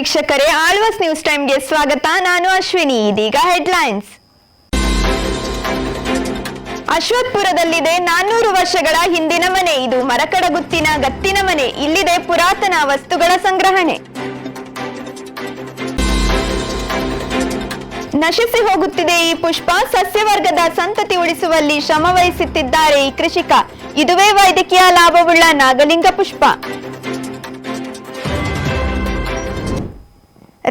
ವೀಕ್ಷಕರೇ ಆಳ್ವಾಸ್ ನ್ಯೂಸ್ ಟೈಮ್ಗೆ ಸ್ವಾಗತ. ನಾನು ಅಶ್ವಿನಿ, ಇದೀಗ ಹೆಡ್ಲೈನ್ಸ್. ಅಶ್ವತ್ಪುರದಲ್ಲಿದೆ ನಾನ್ನೂರು ವರ್ಷಗಳ ಹಿಂದಿನ ಮನೆ. ಇದು ಮರಕಡಗುತ್ತಿನ ಗತ್ತಿನ ಮನೆ. ಇಲ್ಲಿದೆ ಪುರಾತನ ವಸ್ತುಗಳ ಸಂಗ್ರಹಣೆ. ನಶಿಸಿ ಹೋಗುತ್ತಿದೆ ಈ ಪುಷ್ಪ. ಸಸ್ಯವರ್ಗದ ಸಂತತಿ ಉಳಿಸುವಲ್ಲಿ ಶ್ರಮವಹಿಸುತ್ತಿದ್ದಾರೆ ಈ ಕೃಷಿಕ. ಇದುವೇ ವೈದ್ಯಕೀಯ ಲಾಭವುಳ್ಳ ನಾಗಲಿಂಗ ಪುಷ್ಪ.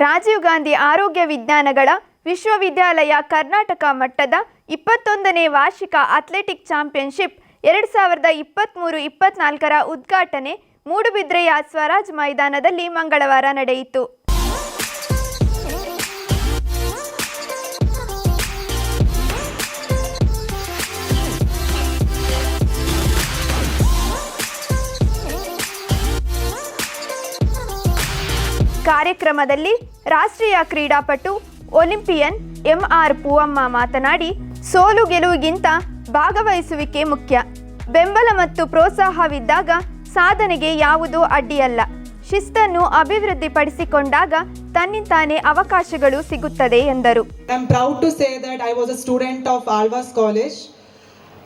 ರಾಜೀವ್ ಗಾಂಧಿ ಆರೋಗ್ಯ ವಿಜ್ಞಾನಗಳ ವಿಶ್ವವಿದ್ಯಾಲಯ ಕರ್ನಾಟಕ ಮಟ್ಟದ ಇಪ್ಪತ್ತೊಂದನೇ ವಾರ್ಷಿಕ ಅಥ್ಲೆಟಿಕ್ ಚಾಂಪಿಯನ್ಶಿಪ್ ಎರಡು ಸಾವಿರದ ಇಪ್ಪತ್ತ್ಮೂರು ಇಪ್ಪತ್ನಾಲ್ಕರ ಉದ್ಘಾಟನೆ ಮೂಡುಬಿದ್ರೆಯ ಸ್ವರಾಜ್ ಮೈದಾನದಲ್ಲಿ ಮಂಗಳವಾರ ನಡೆಯಿತು. ಕಾರ್ಯಕ್ರಮದಲ್ಲಿ ರಾಷ್ಟ್ರೀಯ ಕ್ರೀಡಾಪಟು ಒಲಿಂಪಿಯನ್ ಎಂಆರ್ ಪೂವಮ್ಮ ಮಾತನಾಡಿ ಸೋಲು ಗೆಲುವಿಗಿಂತ ಭಾಗವಹಿಸುವಿಕೆ ಮುಖ್ಯ. ಬೆಂಬಲ ಮತ್ತು ಪ್ರೋತ್ಸಾಹವಿದ್ದಾಗ ಸಾಧನೆಗೆ ಯಾವುದೂ ಅಡ್ಡಿಯಲ್ಲ. ಶಿಸ್ತನ್ನು ಅಭಿವೃದ್ಧಿಪಡಿಸಿಕೊಂಡಾಗ ತನ್ನಿಂತಾನೇ ಅವಕಾಶಗಳು ಸಿಗುತ್ತದೆ ಎಂದರು. I'm proud to say that I was a student of Alvas college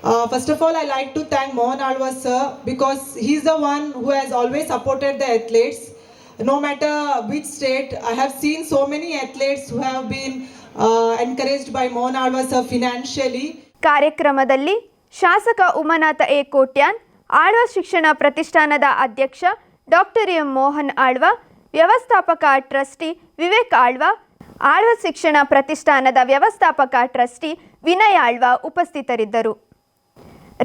first first of all, I like to thank Mohan sir sir because is one who has always supported the athletes. No matter which state, I have seen so many athletes who have been uh, encouraged by Mohan Alva sir financially. ಕಾರ್ಯಕ್ರಮದಲ್ಲಿ ಶಾಸಕ ಉಮನಾಥ A. Kotian Alva ಶಿಕ್ಷಣ ಪ್ರತಿಷ್ಠಾನದ ಅಧ್ಯಕ್ಷ doctor M. Mohan Alva ವ್ಯವಸ್ಥಾಪಕ trustee Vivek Alva Alva ಶಿಕ್ಷಣ ಪ್ರತಿಷ್ಠಾನದ ವ್ಯವಸ್ಥಾಪಕ trustee Vinay Alva ಉಪಸ್ಥಿತರಿದ್ದರು.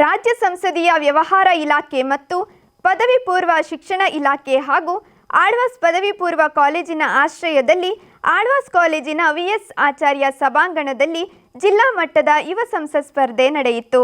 ರಾಜ್ಯ ಸಂಸದೀಯ ವ್ಯವಹಾರ ಇಲಾಖೆ ಮತ್ತು ಪದವಿ ಪೂರ್ವ ಶಿಕ್ಷಣ ಇಲಾಖೆ ಹಾಗೂ ಆಳ್ವಾಸ್ ಪದವಿ ಪೂರ್ವ ಕಾಲೇಜಿನ ಆಶ್ರಯದಲ್ಲಿ ಆಳ್ವಾಸ್ ಕಾಲೇಜಿನ ವಿಎಸ್ ಆಚಾರ್ಯ ಸಭಾಂಗಣದಲ್ಲಿ ಜಿಲ್ಲಾ ಮಟ್ಟದ ಯುವ ಸಂಸತ್ ಸ್ಪರ್ಧೆ ನಡೆಯಿತು.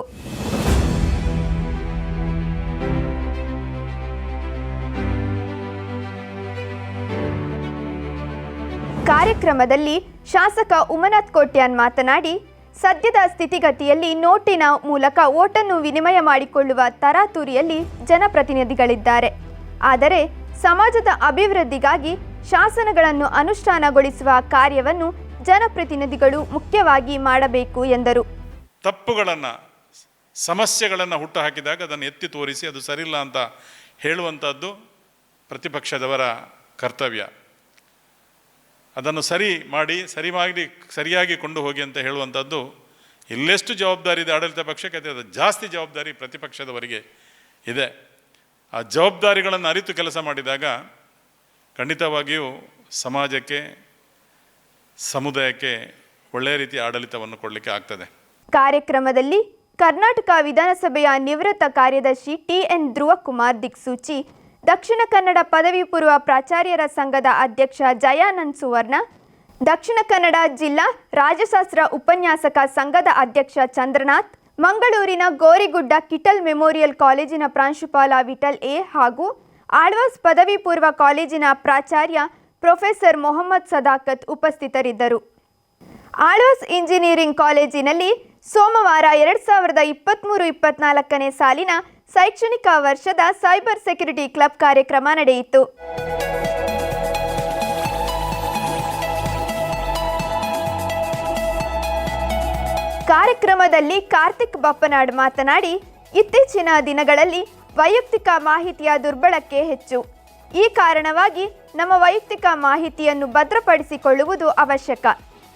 ಕಾರ್ಯಕ್ರಮದಲ್ಲಿ ಶಾಸಕ ಉಮನಾಥ್ ಕೋಟ್ಯಾನ್ ಮಾತನಾಡಿ, ಸದ್ಯದ ಸ್ಥಿತಿಗತಿಯಲ್ಲಿ ನೋಟಿನ ಮೂಲಕ ಓಟನ್ನು ವಿನಿಮಯ ಮಾಡಿಕೊಳ್ಳುವ ತರಾತುರಿಯಲ್ಲಿ ಜನಪ್ರತಿನಿಧಿಗಳಿದ್ದಾರೆ. ಆದರೆ ಸಮಾಜದ ಅಭಿವೃದ್ಧಿಗಾಗಿ ಶಾಸನಗಳನ್ನು ಅನುಷ್ಠಾನಗೊಳಿಸುವ ಕಾರ್ಯವನ್ನು ಜನಪ್ರತಿನಿಧಿಗಳು ಮುಖ್ಯವಾಗಿ ಮಾಡಬೇಕು ಎಂದರು. ತಪ್ಪುಗಳನ್ನು, ಸಮಸ್ಯೆಗಳನ್ನು ಹುಟ್ಟು ಹಾಕಿದಾಗ ಅದನ್ನು ಎತ್ತಿ ತೋರಿಸಿ ಅದು ಸರಿಯಿಲ್ಲ ಅಂತ ಹೇಳುವಂಥದ್ದು ಪ್ರತಿಪಕ್ಷದವರ ಕರ್ತವ್ಯ. ಅದನ್ನು ಸರಿ ಮಾಡಿ ಸರಿ ಮಾಡಿ, ಸರಿಯಾಗಿ ಕೊಂಡು ಹೋಗಿ ಅಂತ ಹೇಳುವಂಥದ್ದು ಎಲ್ಲೆಷ್ಟು ಜವಾಬ್ದಾರಿ ಇದೆ ಆಡಳಿತ ಪಕ್ಷಕ್ಕೆ ಅದು ಜಾಸ್ತಿ ಜವಾಬ್ದಾರಿ ಪ್ರತಿಪಕ್ಷದವರಿಗೆ ಇದೆ. ಆ ಜವಾಬ್ದಾರಿಗಳನ್ನು ಅರಿತು ಕೆಲಸ ಮಾಡಿದಾಗ ಖಂಡಿತವಾಗಿಯೂ ಸಮಾಜಕ್ಕೆ, ಸಮುದಾಯಕ್ಕೆ ಒಳ್ಳೆಯ ರೀತಿಯ ಆಡಳಿತವನ್ನು ಕೊಡಲಿಕ್ಕೆ ಆಗ್ತದೆ. ಕಾರ್ಯಕ್ರಮದಲ್ಲಿ ಕರ್ನಾಟಕ ವಿಧಾನಸಭೆಯ ನಿವೃತ್ತ ಕಾರ್ಯದರ್ಶಿ ಟಿಎನ್ ಧ್ರುವಕುಮಾರ್ ದಿಕ್ಸೂಚಿ, ದಕ್ಷಿಣ ಕನ್ನಡ ಪದವಿ ಪೂರ್ವ ಪ್ರಾಚಾರ್ಯರ ಸಂಘದ ಅಧ್ಯಕ್ಷ ಜಯಾನಂದ್ ಸುವರ್ಣ, ದಕ್ಷಿಣ ಕನ್ನಡ ಜಿಲ್ಲಾ ರಾಜಶಾಸ್ತ್ರ ಉಪನ್ಯಾಸಕ ಸಂಘದ ಅಧ್ಯಕ್ಷ ಚಂದ್ರನಾಥ್ ಮಂಗಳೂರಿನ ಗೋರಿಗುಡ್ಡ ಕಿಟಲ್ ಮೆಮೋರಿಯಲ್ ಕಾಲೇಜಿನ ಪ್ರಾಂಶುಪಾಲ ವಿಠಲ್ ಎ ಹಾಗೂ ಆಳ್ವಾಸ್ ಪದವಿ ಪೂರ್ವ ಕಾಲೇಜಿನ ಪ್ರಾಚಾರ್ಯ ಪ್ರೊಫೆಸರ್ ಮೊಹಮ್ಮದ್ ಸದಾಕತ್ ಉಪಸ್ಥಿತರಿದ್ದರು. ಆಳ್ವಾಸ್ ಇಂಜಿನಿಯರಿಂಗ್ ಕಾಲೇಜಿನಲ್ಲಿ ಸೋಮವಾರ ಎರಡು ಸಾವಿರದ ಇಪ್ಪತ್ತ್ಮೂರು ಇಪ್ಪತ್ನಾಲ್ಕನೇ ಸಾಲಿನ ಶೈಕ್ಷಣಿಕ ವರ್ಷದ ಸೈಬರ್ ಸೆಕ್ಯುರಿಟಿ ಕ್ಲಬ್ ಕಾರ್ಯಕ್ರಮ ನಡೆಯಿತು. ಕಾರ್ಯಕ್ರಮದಲ್ಲಿ ಕಾರ್ತಿಕ್ ಬಪ್ಪನಾಡ್ ಮಾತನಾಡಿ, ಇತ್ತೀಚಿನ ದಿನಗಳಲ್ಲಿ ವೈಯಕ್ತಿಕ ಮಾಹಿತಿಯ ದುರ್ಬಳಕೆ ಹೆಚ್ಚು. ಈ ಕಾರಣವಾಗಿ ನಮ್ಮ ವೈಯಕ್ತಿಕ ಮಾಹಿತಿಯನ್ನು ಭದ್ರಪಡಿಸಿಕೊಳ್ಳುವುದು ಅವಶ್ಯಕ.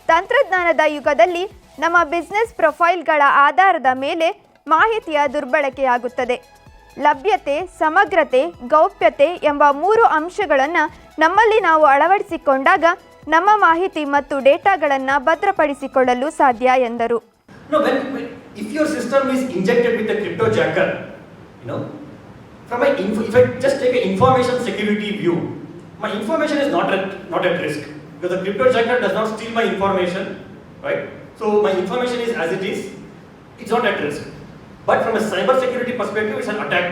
ತಂತ್ರಜ್ಞಾನದ ಯುಗದಲ್ಲಿ ನಮ್ಮ ಬಿಸ್ನೆಸ್ ಪ್ರೊಫೈಲ್ಗಳ ಆಧಾರದ ಮೇಲೆ ಮಾಹಿತಿಯ ದುರ್ಬಳಕೆಯಾಗುತ್ತದೆ. ಲಭ್ಯತೆ, ಸಮಗ್ರತೆ, ಗೌಪ್ಯತೆ ಎಂಬ ಮೂರು ಅಂಶಗಳನ್ನು ನಮ್ಮಲ್ಲಿ ನಾವು ಅಳವಡಿಸಿಕೊಂಡಾಗ ನಮ್ಮ ಮಾಹಿತಿ ಮತ್ತು ಡೇಟಾಗಳನ್ನು ಭದ್ರಪಡಿಸಿಕೊಳ್ಳಲು ಸಾಧ್ಯ ಎಂದರು. No, when, if your system is injected with a crypto jacker, you know, from my if I just take an information security view, my information is not at not at risk because the crypto jacker does not steal my information, right? So my information is as it is, it's not at risk. But from a cyber security perspective, it's an attack.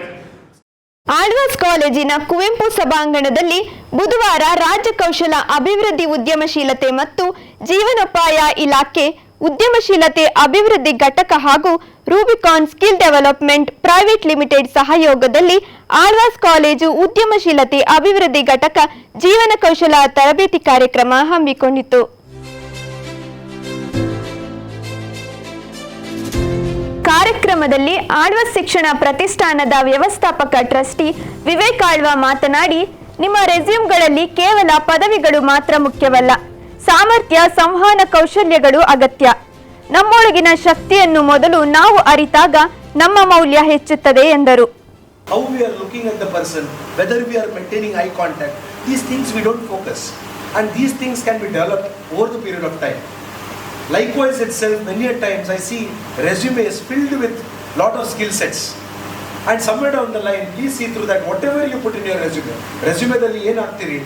Alva's ಕಾಲೇಜಿನ ಕುವೆಂಪು ಸಭಾಂಗಣದಲ್ಲಿ ಬುಧವಾರ ರಾಜ್ಯ ಕೌಶಲ ಅಭಿವೃದ್ಧಿ ಉದ್ಯಮಶೀಲತೆ ಮತ್ತು ಜೀವನೋಪಾಯ ಇಲಾಖೆ ಉದ್ಯಮಶೀಲತೆ, ಅಭಿವೃದ್ಧಿ ಘಟಕ ಹಾಗೂ Rubicon skill development private limited ಸಹಯೋಗದಲ್ಲಿ ಆಳ್ವಾಸ್ ಕಾಲೇಜು ಉದ್ಯಮಶೀಲತೆ, ಅಭಿವೃದ್ಧಿ ಘಟಕ ಜೀವನ ಕೌಶಲ ತರಬೇತಿ ಕಾರ್ಯಕ್ರಮ ಹಮ್ಮಿಕೊಂಡಿತ್ತು ಕಾರ್ಯಕ್ರಮದಲ್ಲಿ ಆಳ್ವಾಸ್ ಶಿಕ್ಷಣ ಪ್ರತಿಷ್ಠಾನದ ವ್ಯವಸ್ಥಾಪಕ ಟ್ರಸ್ಟಿ ವಿವೇಕ್ ಆಳ್ವ ಮಾತನಾಡಿ, ನಿಮ್ಮ ರೆಸ್ಯೂಮ್ಗಳಲ್ಲಿ ಕೇವಲ ಪದವಿಗಳು ಮಾತ್ರ ಮುಖ್ಯವಲ್ಲ. ಸಾಮರ್ಥ್ಯ ಸಂವಹನ ಕೌಶಲ್ಯಗಳು ಅಗತ್ಯ ನಮ್ಮೊಳಗಿನ ಶಕ್ತಿಯನ್ನು ಮೊದಲು ನಾವು ಅರಿತಾಗ ನಮ್ಮ ಮೌಲ್ಯ ಹೆಚ್ಚುತ್ತದೆ ಎಂದರು how we are looking at whether we are maintaining eye contact, these things we don't focus. And these things can be developed over the period of time. Likewise itself, many a times I see resumes filled with lot of skill sets. And somewhere down the line, please see through that whatever you put in your resume, resume ಏನು ಏನಾಗ್ತೀರಿ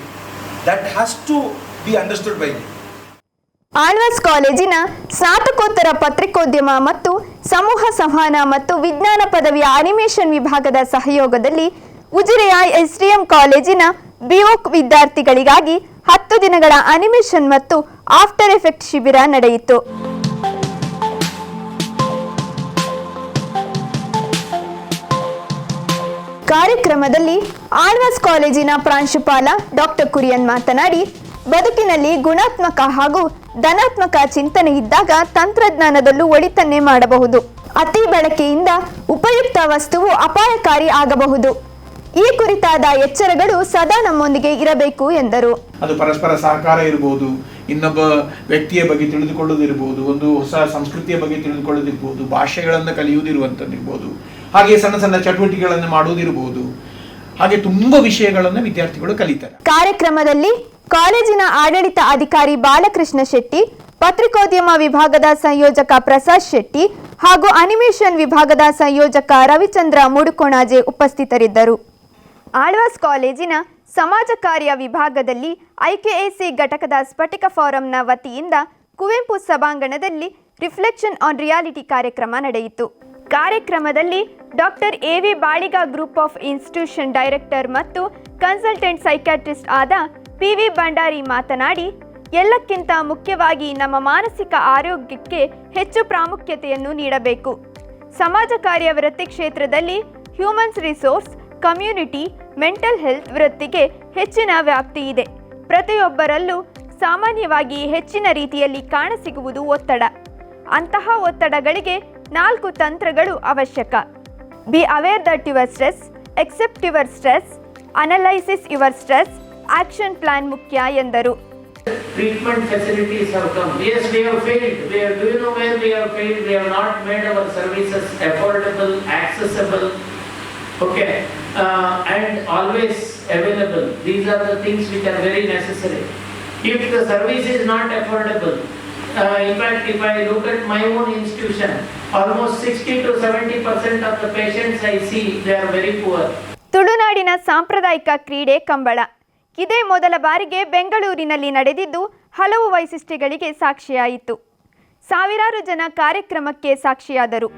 that has to be understood by. Alvas ಕಾಲೇಜಿನ ಸ್ನಾತಕೋತ್ತರ ಪತ್ರಿಕೋದ್ಯಮ ಮತ್ತು ಸಮೂಹ ಸಂವಹನ ಮತ್ತು ವಿಜ್ಞಾನ ಪದವಿಯ ಅನಿಮೇಷನ್ ವಿಭಾಗದ ಸಹಯೋಗದಲ್ಲಿ ಉಜಿರೆಯ ಎಸ್ಡಿಎಂ ಕಾಲೇಜಿನ ಬಿಒಕ್ ವಿದ್ಯಾರ್ಥಿಗಳಿಗಾಗಿ ಹತ್ತು ದಿನಗಳ ಅನಿಮೇಷನ್ ಮತ್ತು ಆಫ್ಟರ್ ಎಫೆಕ್ಟ್ ಶಿಬಿರ ನಡೆಯಿತು ಕಾರ್ಯಕ್ರಮದಲ್ಲಿ ಆಳ್ವಾಸ್ ಕಾಲೇಜಿನ ಪ್ರಾಂಶುಪಾಲ ಡಾಕ್ಟರ್ ಕುರಿಯನ್ ಮಾತನಾಡಿ ಬದುಕಿನಲ್ಲಿ ಗುಣಾತ್ಮಕ ಹಾಗೂ ಧನಾತ್ಮಕ ಚಿಂತನೆ ಇದ್ದಾಗ ತಂತ್ರಜ್ಞಾನದಲ್ಲೂ ಒಳಿತನ್ನೇ ಮಾಡಬಹುದು. ಅತಿ ಬಳಕೆಯಿಂದ ಉಪಯುಕ್ತ ವಸ್ತುವು ಅಪಾಯಕಾರಿ ಆಗಬಹುದು. ಈ ಕುರಿತಾದ ಎಚ್ಚರಗಳು ಸದಾ ನಮ್ಮೊಂದಿಗೆ ಇರಬೇಕು ಎಂದರು. ಅದು ಪರಸ್ಪರ ಸಹಕಾರ ಇರಬಹುದು ಇನ್ನೊಬ್ಬ ವ್ಯಕ್ತಿಯ ಬಗ್ಗೆ ತಿಳಿದುಕೊಳ್ಳೋದಿರ್ಬೋದು ಒಂದು ಹೊಸ ಸಂಸ್ಕೃತಿಯ ಬಗ್ಗೆ ತಿಳಿದುಕೊಳ್ಳೋದಿರ್ಬೋದು ಭಾಷೆಗಳನ್ನು ಕಲಿಯುವುದಿರುವಂಥದ್ದಿರ್ಬೋದು ಹಾಗೆ ಸಣ್ಣ ಸಣ್ಣ ಚಟುವಟಿಕೆಗಳನ್ನು ಮಾಡುವುದಿರಬಹುದು ಹಾಗೆ ತುಂಬಾ ವಿಷಯಗಳನ್ನು ವಿದ್ಯಾರ್ಥಿಗಳು ಕಲಿತಾರೆ. ಕಾರ್ಯಕ್ರಮದಲ್ಲಿ ಕಾಲೇಜಿನ ಆಡಳಿತ ಅಧಿಕಾರಿ ಬಾಲಕೃಷ್ಣ ಶೆಟ್ಟಿ, ಪತ್ರಿಕೋದ್ಯಮ ವಿಭಾಗದ ಸಂಯೋಜಕ ಪ್ರಸಾದ್ ಶೆಟ್ಟಿ ಹಾಗೂ ಅನಿಮೇಷನ್ ವಿಭಾಗದ ಸಂಯೋಜಕ ರವಿಚಂದ್ರ ಮುಡುಕೋಣಾಜೆ ಉಪಸ್ಥಿತರಿದ್ದರು. ಆಳ್ವಾಸ್ ಕಾಲೇಜಿನ ಸಮಾಜ ಕಾರ್ಯ ವಿಭಾಗದಲ್ಲಿ ಐಕೆಎಸಿ ಘಟಕದ ಸ್ಫಟಿಕ ಫೋರಂನ ವತಿಯಿಂದ ಕುವೆಂಪು ಸಭಾಂಗಣದಲ್ಲಿ ರಿಫ್ಲೆಕ್ಷನ್ ಆನ್ ರಿಯಾಲಿಟಿ ಕಾರ್ಯಕ್ರಮ ನಡೆಯಿತು. ಕಾರ್ಯಕ್ರಮದಲ್ಲಿ doctor A V Baliga group of institution director ಮತ್ತು ಕನ್ಸಲ್ಟೆಂಟ್ ಸೈಕ್ಯಾಟ್ರಿಸ್ಟ್ ಆದ ಪಿ ವಿ ಭಂಡಾರಿ ಮಾತನಾಡಿ, ಎಲ್ಲಕ್ಕಿಂತ ಮುಖ್ಯವಾಗಿ ನಮ್ಮ ಮಾನಸಿಕ ಆರೋಗ್ಯಕ್ಕೆ ಹೆಚ್ಚು ಪ್ರಾಮುಖ್ಯತೆಯನ್ನು ನೀಡಬೇಕು. ಸಮಾಜ ಕಾರ್ಯ ವೃತ್ತಿ ಕ್ಷೇತ್ರದಲ್ಲಿ humans resource, community, mental health ವೃತ್ತಿಗೆ ಹೆಚ್ಚಿನ ವ್ಯಾಪ್ತಿ ಇದೆ. ಪ್ರತಿಯೊಬ್ಬರಲ್ಲೂ ಸಾಮಾನ್ಯವಾಗಿ ಹೆಚ್ಚಿನ ರೀತಿಯಲ್ಲಿ ಕಾಣಸಿಗುವುದು ಒತ್ತಡ. ಅಂತಹ ಒತ್ತಡಗಳಿಗೆ ನಾಲ್ಕು ತಂತ್ರಗಳು ಅವಶ್ಯಕ. Be aware that your stress accept your stress analysis your stress action plan ಮುಖ್ಯ ಎಂದರು treatment facilities have come. Yes, we have failed. We have, do you know where we have failed? We have not made our services affordable, accessible, okay, uh, and always available. These are the things which are very necessary. If the service is not affordable, uh, in fact, if I look at my own institution, almost 60 to 70 percent of the patients I see, they are very poor. ತುಳುನಾಡಿನ ಸಾಂಪ್ರದಾಯಿಕ ಕ್ರೀಡೆ ಕಂಬಳ ಇದೇ ಮೊದಲ ಬಾರಿಗೆ ಬೆಂಗಳೂರಿನಲ್ಲಿ ನಡೆದಿದ್ದು ಹಲವು ವೈಶಿಷ್ಟ್ಯಗಳಿಗೆ ಸಾಕ್ಷಿಯಾಯಿತು. ಸಾವಿರಾರು ಜನ ಕಾರ್ಯಕ್ರಮಕ್ಕೆ ಸಾಕ್ಷಿಯಾದರು.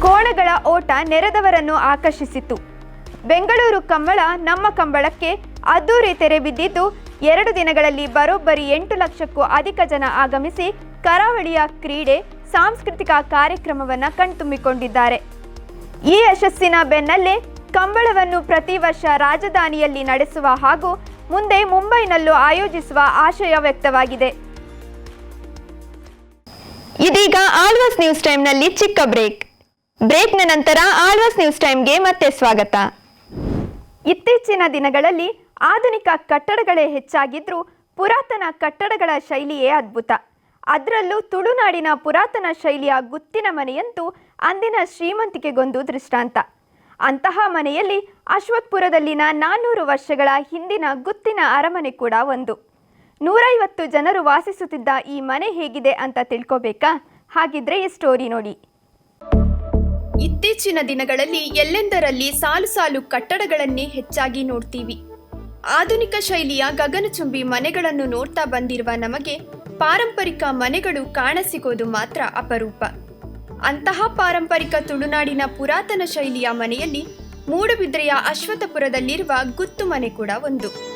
ಕೋಣಗಳ ಓಟ ನೆರೆದವರನ್ನು ಆಕರ್ಷಿಸಿತು. ಬೆಂಗಳೂರು ಕಂಬಳ ನಮ್ಮ ಕಂಬಳಕ್ಕೆ ಅದ್ದೂರಿ ತೆರೆ ಬಿದ್ದಿದ್ದು, ಎರಡು ದಿನಗಳಲ್ಲಿ ಬರೋಬ್ಬರಿ ಎಂಟು ಲಕ್ಷಕ್ಕೂ ಅಧಿಕ ಜನ ಆಗಮಿಸಿ ಕರಾವಳಿಯ ಕ್ರೀಡೆ, ಸಾಂಸ್ಕೃತಿಕ ಕಾರ್ಯಕ್ರಮವನ್ನು ಕಣ್ತುಂಬಿಕೊಂಡಿದ್ದಾರೆ. ಈ ಯಶಸ್ಸಿನ ಬೆನ್ನಲ್ಲೇ ಕಂಬಳವನ್ನು ಪ್ರತಿ ವರ್ಷ ರಾಜಧಾನಿಯಲ್ಲಿ ನಡೆಸುವ ಹಾಗೂ ಮುಂದೆ ಮುಂಬೈನಲ್ಲೂ ಆಯೋಜಿಸುವ ಆಶಯ ವ್ಯಕ್ತವಾಗಿದೆ. ಇದೀಗ ಆಳ್ವಾಸ್ ನ್ಯೂಸ್ ಟೈಮ್ನಲ್ಲಿ ಚಿಕ್ಕ ಬ್ರೇಕ್. ಬ್ರೇಕ್ನ ನಂತರ ಆಳ್ವಾಸ್ ನ್ಯೂಸ್ ಟೈಮ್ಗೆ ಮತ್ತೆ ಸ್ವಾಗತ. ಇತ್ತೀಚಿನ ದಿನಗಳಲ್ಲಿ ಆಧುನಿಕ ಕಟ್ಟಡಗಳೇ ಹೆಚ್ಚಾಗಿದ್ರೂ ಪುರಾತನ ಕಟ್ಟಡಗಳ ಶೈಲಿಯೇ ಅದ್ಭುತ. ಅದರಲ್ಲೂ ತುಳುನಾಡಿನ ಪುರಾತನ ಶೈಲಿಯ ಗುತ್ತಿನ ಮನೆಯಂತೂ ಅಂದಿನ ಶ್ರೀಮಂತಿಕೆಗೊಂದು ದೃಷ್ಟಾಂತ. ಅಂತಹ ಮನೆಯಲ್ಲಿ ಅಶ್ವತ್ಪುರದಲ್ಲಿನ ನಾನ್ನೂರು ವರ್ಷಗಳ ಹಿಂದಿನ ಗುತ್ತಿನ ಅರಮನೆ ಕೂಡ ಒಂದು. ನೂರೈವತ್ತು ಜನರು ವಾಸಿಸುತ್ತಿದ್ದ ಈ ಮನೆ ಹೇಗಿದೆ ಅಂತ ತಿಳ್ಕೊಬೇಕಾ? ಹಾಗಿದ್ರೆ ಈ ಸ್ಟೋರಿ ನೋಡಿ. ಇತ್ತೀಚಿನ ದಿನಗಳಲ್ಲಿ ಎಲ್ಲೆಂದರಲ್ಲಿ ಸಾಲು ಸಾಲು ಕಟ್ಟಡಗಳನ್ನೇ ಹೆಚ್ಚಾಗಿ ನೋಡ್ತೀವಿ. ಆಧುನಿಕ ಶೈಲಿಯ ಗಗನಚುಂಬಿ ಮನೆಗಳನ್ನು ನೋಡ್ತಾ ಬಂದಿರುವ ನಮಗೆ ಪಾರಂಪರಿಕ ಮನೆಗಳು ಕಾಣಸಿಗೋದು ಮಾತ್ರ ಅಪರೂಪ. ಅಂತಹ ಪಾರಂಪರಿಕ ತುಳುನಾಡಿನ ಪುರಾತನ ಶೈಲಿಯ ಮನೆಯಲ್ಲಿ ಮೂಡುಬಿದ್ರೆಯ ಅಶ್ವಥಪುರದಲ್ಲಿರುವ ಗುತ್ತು ಮನೆ ಕೂಡ ಒಂದು.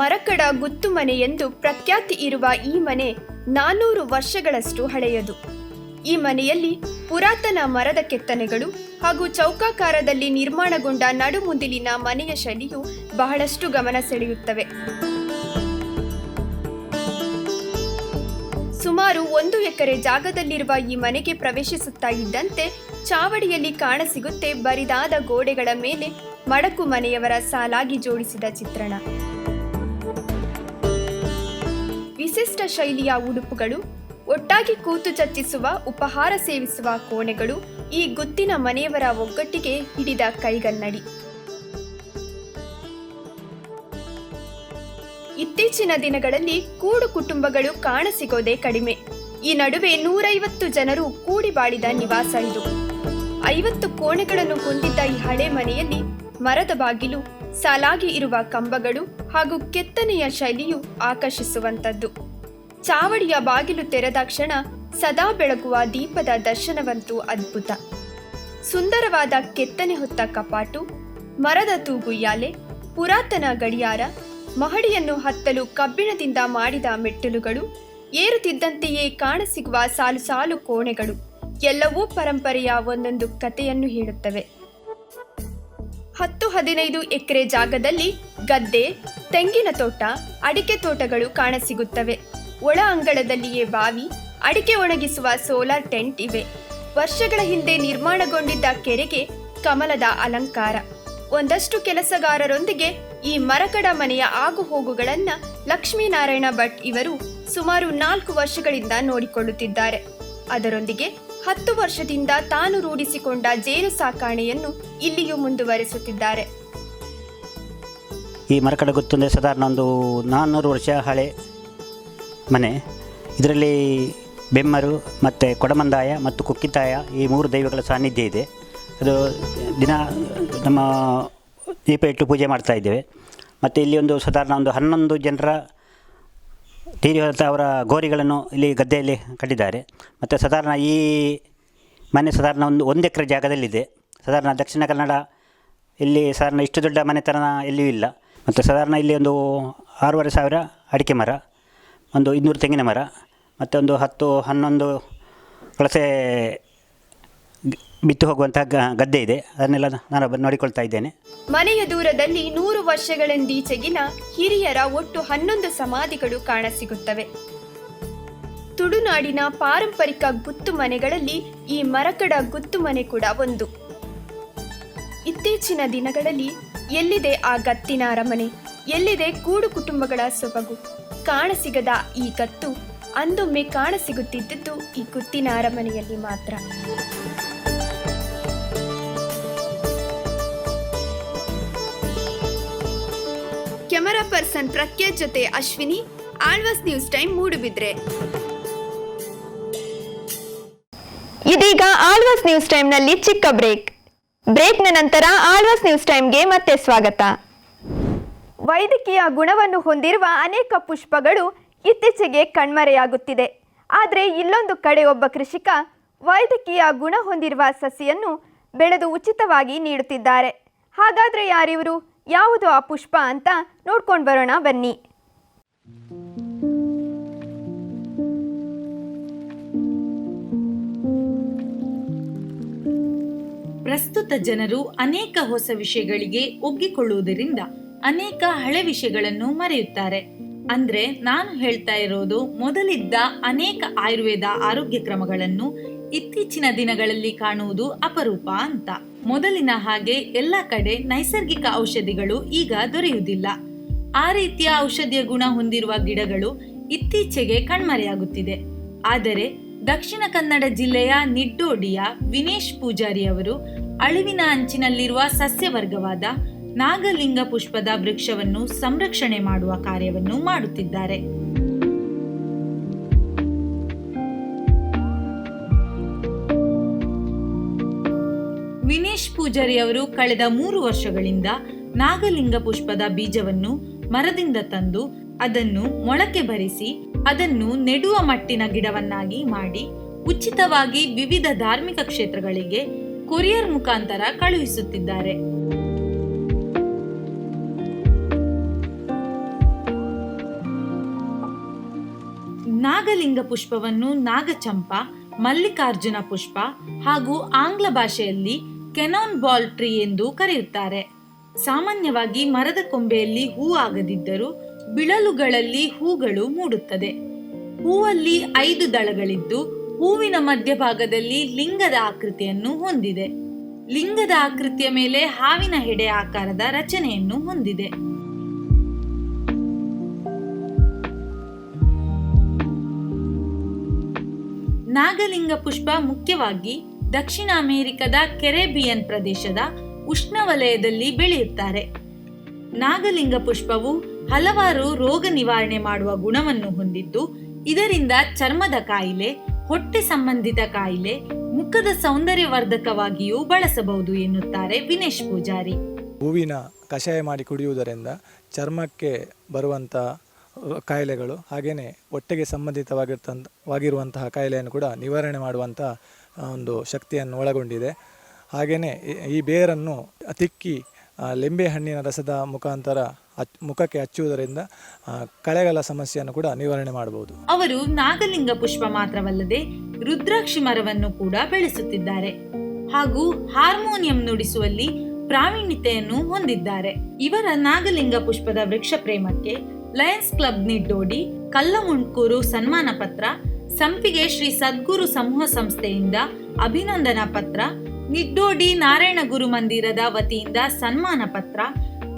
ಮರಕಡ ಗುತ್ತು ಮನೆ ಎಂದು ಪ್ರಖ್ಯಾತಿ ಇರುವ ಈ ಮನೆ ನಾನೂರು ವರ್ಷಗಳಷ್ಟು ಹಳೆಯದು. ಈ ಮನೆಯಲ್ಲಿ ಪುರಾತನ ಮರದ ಕೆತ್ತನೆಗಳು ಹಾಗೂ ಚೌಕಾಕಾರದಲ್ಲಿ ನಿರ್ಮಾಣಗೊಂಡ ನಡುಮುಂದಿಲಿನ ಮನೆಯ ಶೈಲಿಯು ಬಹಳಷ್ಟು ಗಮನ ಸೆಳೆಯುತ್ತವೆ. ಸುಮಾರು ಒಂದು ಎಕರೆ ಜಾಗದಲ್ಲಿರುವ ಈ ಮನೆಗೆ ಪ್ರವೇಶಿಸುತ್ತಾ ಇದ್ದಂತೆ ಚಾವಡಿಯಲ್ಲಿ ಕಾಣಸಿಗುತ್ತೆ ಬರಿದಾದ ಗೋಡೆಗಳ ಮೇಲೆ ಮಡಕು ಮನೆಯವರ ಸಾಲಾಗಿ ಜೋಡಿಸಿದ ಚಿತ್ರಣ. ವಿಶಿಷ್ಟ ಶೈಲಿಯ ಉಡುಪುಗಳು, ಒಟ್ಟಾಗಿ ಕೂತು ಚರ್ಚಿಸುವ, ಉಪಹಾರ ಸೇವಿಸುವ ಕೋಣೆಗಳು ಈ ಗುತ್ತಿನ ಮನೆಯವರ ಒಗ್ಗಟ್ಟಿಗೆ ಹಿಡಿದ ಕೈಗನ್ನಡಿ. ಇತ್ತೀಚಿನ ದಿನಗಳಲ್ಲಿ ಕೂಡು ಕುಟುಂಬಗಳು ಕಾಣಸಿಗೋದೇ ಕಡಿಮೆ. ಈ ನಡುವೆ ನೂರೈವತ್ತು ಜನರು ಕೂಡಿ ಬಾಳಿದ ನಿವಾಸ ಇದು. ಐವತ್ತು ಕೋಣೆಗಳನ್ನು ಹೊಂದಿದ್ದ ಈ ಹಳೆ ಮನೆಯಲ್ಲಿ ಮರದ ಬಾಗಿಲು ಸಾಲಾಗಿ ಇರುವ ಕಂಬಗಳು ಹಾಗೂ ಕೆತ್ತನೆಯ ಶೈಲಿಯು ಆಕರ್ಷಿಸುವಂತದ್ದು ಚಾವಡಿಯ ಬಾಗಿಲು ತೆರೆದ ಕ್ಷಣ ಸದಾ ಬೆಳಗುವ ದೀಪದ ದರ್ಶನವಂತೂ ಅದ್ಭುತ. ಸುಂದರವಾದ ಕೆತ್ತನೆ ಹೊತ್ತ ಕಪಾಟು, ಮರದ ತೂಗುಯ್ಯಾಲೆ ಪುರಾತನ ಗಡಿಯಾರ, ಮಹಡಿಯನ್ನು ಹತ್ತಲು ಕಬ್ಬಿಣದಿಂದ ಮಾಡಿದ ಮೆಟ್ಟಿಲುಗಳು, ಏರುತ್ತಿದ್ದಂತೆಯೇ ಕಾಣಸಿಗುವ ಸಾಲು ಸಾಲು ಕೋಣೆಗಳು, ಎಲ್ಲವೂ ಪರಂಪರೆಯ ಒಂದೊಂದು ಕಥೆಯನ್ನು ಹೇಳುತ್ತವೆ. ಹತ್ತು ಹದಿನೈದು ಎಕರೆ ಜಾಗದಲ್ಲಿ ಗದ್ದೆ, ತೆಂಗಿನ ತೋಟ, ಅಡಿಕೆ ತೋಟಗಳು ಕಾಣಸಿಗುತ್ತವೆ. ಒಳ ಅಂಗಳದಲ್ಲಿಯೇ ಬಾವಿ, ಅಡಿಕೆ ಒಣಗಿಸುವ ಸೋಲಾರ್ ಟೆಂಟ್ ಇವೆ. ವರ್ಷಗಳ ಹಿಂದೆ ನಿರ್ಮಾಣಗೊಂಡಿದ್ದ ಕೆರೆಗೆ ಕಮಲದ ಅಲಂಕಾರ. ಒಂದಷ್ಟು ಕೆಲಸಗಾರರೊಂದಿಗೆ ಈ ಮರಕಡ ಮನೆಯ ಆಗುಹೋಗುಗಳನ್ನ ಲಕ್ಷ್ಮೀನಾರಾಯಣ ಭಟ್ ಇವರು ಸುಮಾರು ನಾಲ್ಕು ವರ್ಷಗಳಿಂದ ನೋಡಿಕೊಳ್ಳುತ್ತಿದ್ದಾರೆ. ಅದರೊಂದಿಗೆ ಹತ್ತು ವರ್ಷದಿಂದ ತಾನು ರೂಢಿಸಿಕೊಂಡ ಜೇನು ಸಾಕಾಣೆಯನ್ನು ಇಲ್ಲಿಯೂ ಮುಂದುವರೆಸುತ್ತಿದ್ದಾರೆ. ಈ ಮರಕಡೆ ಗೊತ್ತಂದರೆ ಸಾಧಾರಣ ಒಂದು ನಾನ್ನೂರು ವರ್ಷ ಹಳೆ ಮನೆ. ಇದರಲ್ಲಿ ಬೆಮ್ಮರು ಮತ್ತು ಕೊಡಮಂದಾಯ ಮತ್ತು ಕುಕ್ಕಿತಾಯ ಈ ಮೂರು ದೈವಗಳ ಸಾನ್ನಿಧ್ಯ ಇದೆ. ಅದು ದಿನ ನಮ್ಮ ದೀಪ ಇಟ್ಟು ಪೂಜೆ ಮಾಡ್ತಾ ಇದ್ದೇವೆ. ಮತ್ತು ಇಲ್ಲಿ ಒಂದು ಸಾಧಾರಣ ಒಂದು ಹನ್ನೊಂದು ಜನರ ತೀರಿ ಹೊರತ ಅವರ ಗೋರಿಗಳನ್ನು ಇಲ್ಲಿ ಗದ್ದೆಯಲ್ಲಿ ಕಟ್ಟಿದ್ದಾರೆ. ಮತ್ತು ಸಾಧಾರಣ ಈ ಮನೆ ಸಾಧಾರಣ ಒಂದು ಒಂದು ಎಕರೆ ಜಾಗದಲ್ಲಿದೆ. ಸಾಧಾರಣ ದಕ್ಷಿಣ ಕನ್ನಡ ಇಲ್ಲಿ ಸಾಧಾರಣ ಇಷ್ಟು ದೊಡ್ಡ ಮನೆತನ ಎಲ್ಲಿಯೂ ಇಲ್ಲ. ಮತ್ತು ಸಾಧಾರಣ ಇಲ್ಲಿ ಒಂದು ಆರೂವರೆ ಸಾವಿರ ಅಡಿಕೆ ಮರ, ಒಂದು ಇನ್ನೂರು ತೆಂಗಿನ ಮರ ಮತ್ತು ಒಂದು ಹತ್ತು ಹನ್ನೊಂದು ಗ್- ಬಿತ್ತು ಹೋಗುವಂತಹ ಗದ್ದೆ ಇದೆ. ಅದನ್ನೆಲ್ಲ ನಾನು ನೋಡಿಕೊಳ್ತಾ ಇದ್ದೇನೆ. ಮನೆಯ ದೂರದಲ್ಲಿ ನೂರು ವರ್ಷಗಳೆಂದೀಚೆಗಿನ ಹಿರಿಯರ ಒಟ್ಟು ಹನ್ನೊಂದು ಸಮಾಧಿಗಳು ಕಾಣಸಿಗುತ್ತವೆ. ತುಳುನಾಡಿನ ಪಾರಂಪರಿಕ ಗುತ್ತು ಮನೆಗಳಲ್ಲಿ ಈ ಮರಕಡ ಗುತ್ತು ಮನೆ ಕೂಡ ಒಂದು. ಇತ್ತೀಚಿನ ದಿನಗಳಲ್ಲಿ ಎಲ್ಲಿದೆ ಆ ಗತ್ತಿನ ಅರಮನೆ? ಎಲ್ಲಿದೆ ಕೂಡು ಕುಟುಂಬಗಳ ಸೊಬಗು? ಕಾಣಸಿಗದ ಈ ಗತ್ತು ಅಂದೊಮ್ಮೆ ಕಾಣಸಿಗುತ್ತಿದ್ದದ್ದು ಈ ಗುತ್ತಿನ ಅರಮನೆಯಲ್ಲಿ ಮಾತ್ರ. ಕೆಮರಾ ಪರ್ಸನ್ ಪ್ರಖ್ಯಾತ್ ಜೊತೆ ಅಶ್ವಿನಿ, ಆಳ್ವಾಸ್ ನ್ಯೂಸ್ ಟೈಮ್ ಮೂಡುಬಿದ್ರೆ. ಇದೀಗ ಆಳ್ವಾಸ್ ನ್ಯೂಸ್ ಟೈಮ್ನಲ್ಲಿ ಚಿಕ್ಕ ಬ್ರೇಕ್. ಬ್ರೇಕ್ನ ನಂತರ ಆಳ್ವಾಸ್ ನ್ಯೂಸ್ ಟೈಮ್ಗೆ ಮತ್ತೆ ಸ್ವಾಗತ. ವೈದ್ಯಕೀಯ ಗುಣವನ್ನು ಹೊಂದಿರುವ ಅನೇಕ ಪುಷ್ಪಗಳು ಇತ್ತೀಚೆಗೆ ಕಣ್ಮರೆಯಾಗುತ್ತಿದೆ. ಆದರೆ ಇಲ್ಲೊಂದು ಕಡೆ ಒಬ್ಬ ಕೃಷಿಕ ವೈದ್ಯಕೀಯ ಗುಣ ಹೊಂದಿರುವ ಸಸಿಯನ್ನು ಬೆಳೆದು ಉಚಿತವಾಗಿ ನೀಡುತ್ತಿದ್ದಾರೆ. ಹಾಗಾದ್ರೆ ಯಾರಿವರು? ಯಾವುದು ಆ ಪುಷ್ಪ ಅಂತ ನೋಡ್ಕೊಂಡು ಬರೋಣ ಬನ್ನಿ. ಪ್ರಸ್ತುತ ಜನರು ಅನೇಕ ಹೊಸ ವಿಷಯಗಳಿಗೆ ಒಗ್ಗಿಕೊಳ್ಳುವುದರಿಂದ ಅನೇಕ ಹಳೆ ವಿಷಯಗಳನ್ನು ಮರೆಯುತ್ತಾರೆ. ಅಂದ್ರೆ ನಾನು ಹೇಳ್ತಾ ಇರೋದು ಮೊದಲಿದ್ದ ಅನೇಕ ಆಯುರ್ವೇದ ಆರೋಗ್ಯ ಕ್ರಮಗಳನ್ನು ಇತ್ತೀಚಿನ ದಿನಗಳಲ್ಲಿ ಕಾಣುವುದು ಅಪರೂಪ ಅಂತ. ಮೊದಲಿನ ಹಾಗೆ ಎಲ್ಲ ಕಡೆ ನೈಸರ್ಗಿಕ ಔಷಧಿಗಳು ಈಗ ದೊರೆಯುವುದಿಲ್ಲ. ಆ ರೀತಿಯ ಔಷಧಿಯ ಗುಣ ಹೊಂದಿರುವ ಗಿಡಗಳು ಇತ್ತೀಚೆಗೆ ಕಣ್ಮರೆಯಾಗುತ್ತಿದೆ. ಆದರೆ ದಕ್ಷಿಣ ಕನ್ನಡ ಜಿಲ್ಲೆಯ ನಿಡ್ಡೋಡಿಯ ವಿನೇಶ್ ಪೂಜಾರಿ ಅವರು ಅಳಿವಿನ ಅಂಚಿನಲ್ಲಿರುವ ಸಸ್ಯವರ್ಗವಾದ ನಾಗಲಿಂಗ ಪುಷ್ಪದ ವೃಕ್ಷವನ್ನು ಸಂರಕ್ಷಣೆ ಮಾಡುವ ಕಾರ್ಯವನ್ನು ಮಾಡುತ್ತಿದ್ದಾರೆ. ಪೂಜಾರಿ ಅವರು ಕಳೆದ ಮೂರು ವರ್ಷಗಳಿಂದ ನಾಗಲಿಂಗ ಪುಷ್ಪದ ಬೀಜವನ್ನು ಮರದಿಂದ ತಂದು ಅದನ್ನು ಮೊಳಕೆ ಬರಿಸಿ ಅದನ್ನು ನೆಡುವ ಮಟ್ಟಿನ ಗಿಡವನ್ನಾಗಿ ಮಾಡಿ ಉಚಿತವಾಗಿ ವಿವಿಧ ಧಾರ್ಮಿಕ ಕ್ಷೇತ್ರಗಳಿಗೆ ಕೊರಿಯರ್ ಮುಖಾಂತರ ಕಳುಹಿಸುತ್ತಿದ್ದಾರೆ. ನಾಗಲಿಂಗ ಪುಷ್ಪವನ್ನು ನಾಗಚಂಪ, ಮಲ್ಲಿಕಾರ್ಜುನ ಪುಷ್ಪ ಹಾಗೂ ಆಂಗ್ಲ ಭಾಷೆಯಲ್ಲಿ ಕೆನಾನ್ ಬಾಲ್ ಟ್ರೀ ಎಂದು ಕರೆಯುತ್ತಾರೆ. ಸಾಮಾನ್ಯವಾಗಿ ಮರದ ಕೊಂಬೆಯಲ್ಲಿ ಹೂ ಆಗದಿದ್ದರೂ ಬಿಳಲುಗಳಲ್ಲಿ ಹೂಗಳು ಮೂಡುತ್ತದೆ. ಹೂವಲ್ಲಿ ಐದು ದಳಗಳಿದ್ದು ಹೂವಿನ ಮಧ್ಯಭಾಗದಲ್ಲಿ ಲಿಂಗದ ಆಕೃತಿಯನ್ನು ಹೊಂದಿದೆ. ಲಿಂಗದ ಆಕೃತಿಯ ಮೇಲೆ ಹಾವಿನ ಹೆಡೆ ಆಕಾರದ ರಚನೆಯನ್ನು ಹೊಂದಿದೆ. ನಾಗಲಿಂಗ ಪುಷ್ಪ ಮುಖ್ಯವಾಗಿ ದಕ್ಷಿಣ ಅಮೆರಿಕದ ಕೆರೆಬಿಯನ್ ಪ್ರದೇಶದ ಉಷ್ಣವಲಯದಲ್ಲಿ ಬೆಳೆಯುತ್ತಾರೆ. ನಾಗಲಿಂಗ ಪುಷ್ಪವು ಹಲವಾರು ರೋಗ ನಿವಾರಣೆ ಮಾಡುವ ಗುಣವನ್ನು ಹೊಂದಿದ್ದು, ಇದರಿಂದ ಚರ್ಮದ ಕಾಯಿಲೆ, ಹೊಟ್ಟೆ ಸಂಬಂಧಿತ ಕಾಯಿಲೆ, ಮುಖದ ಸೌಂದರ್ಯವರ್ಧಕವಾಗಿಯೂ ಬಳಸಬಹುದು ಎನ್ನುತ್ತಾರೆ ವಿನೇಶ್ ಪೂಜಾರಿ. ಹೂವಿನ ಕಷಾಯ ಮಾಡಿ ಕುಡಿಯುವುದರಿಂದ ಚರ್ಮಕ್ಕೆ ಬರುವಂತಹ ಕಾಯಿಲೆಗಳು ಹಾಗೆಯೇ ಹೊಟ್ಟೆಗೆ ಸಂಬಂಧಿತವಾಗಿರ್ತಂತ ವಾಗಿರುವಂತಹ ಕಾಯಿಲೆಯನ್ನು ಕೂಡ ನಿವಾರಣೆ ಮಾಡುವಂಥ ಒಂದು ಶಕ್ತಿಯನ್ನು ಒಳಗೊಂಡಿದೆ. ಹಾಗೆಯೇ ಈ ಬೇರನ್ನು ತಿಕ್ಕಿ ಲಿಂಬೆ ಹಣ್ಣಿನ ರಸದ ಮುಖಾಂತರ ಮುಖಕ್ಕೆ ಹಚ್ಚುವುದರಿಂದ ಕಳೆಗಳ ಸಮಸ್ಯೆಯನ್ನು ಕೂಡ ನಿವಾರಣೆ ಮಾಡಬಹುದು. ಅವರು ನಾಗಲಿಂಗ ಪುಷ್ಪ ಮಾತ್ರವಲ್ಲದೆ ರುದ್ರಾಕ್ಷಿ ಮರವನ್ನು ಕೂಡ ಬೆಳೆಸುತ್ತಿದ್ದಾರೆ. ಹಾಗೂ ಹಾರ್ಮೋನಿಯಂ ನುಡಿಸುವಲ್ಲಿ ಪ್ರಾವೀಣ್ಯತೆಯನ್ನು ಹೊಂದಿದ್ದಾರೆ. ಇವರ ನಾಗಲಿಂಗ ಪುಷ್ಪದ ವೃಕ್ಷ ಪ್ರೇಮಕ್ಕೆ ಲಯನ್ಸ್ ಕ್ಲಬ್ ನಿಡ್ಡೋಡಿ ಕಲ್ಲಮುಣ್ಕೂರು ಸನ್ಮಾನ ಪತ್ರ ಸಂಪಿಗೆ ಶ್ರೀ ಸದ್ಗುರು ಸಮೂಹ ಸಂಸ್ಥೆಯಿಂದ ಅಭಿನಂದನಾ ಪತ್ರ, ನಿಡ್ಡೋಡಿ ನಾರಾಯಣ ಗುರು ಮಂದಿರದ ವತಿಯಿಂದ ಸನ್ಮಾನ ಪತ್ರ,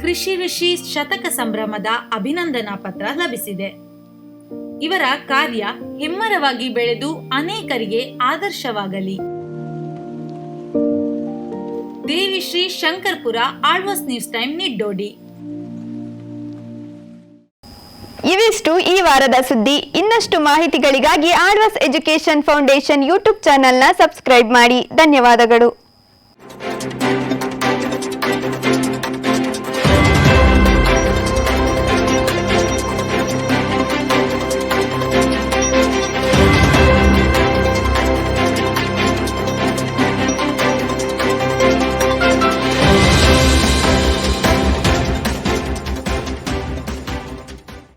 ಕೃಷಿ ಋಷಿ ಶತಕ ಸಂಭ್ರಮದ ಅಭಿನಂದನಾ ಪತ್ರ ಲಭಿಸಿದೆ. ಇವರ ಕಾರ್ಯ ಹೆಮ್ಮರವಾಗಿ ಬೆಳೆದು ಅನೇಕರಿಗೆ ಆದರ್ಶವಾಗಲಿ. Devi Shri Shankarpura, Alvas news time, Nidoddi. ಇವಿಷ್ಟು ಈ ವಾರದ ಸುದ್ದಿ. ಇನ್ನಷ್ಟು ಮಾಹಿತಿಗಳಿಗಾಗಿ ಆಡ್ವಾಸ್ ಎಜುಕೇಶನ್ ಫೌಂಡೇಶನ್ ಯೂಟ್ಯೂಬ್ ಚಾನೆಲ್ನ ಸಬ್ಸ್ಕ್ರೈಬ್ ಮಾಡಿ. ಧನ್ಯವಾದಗಳು.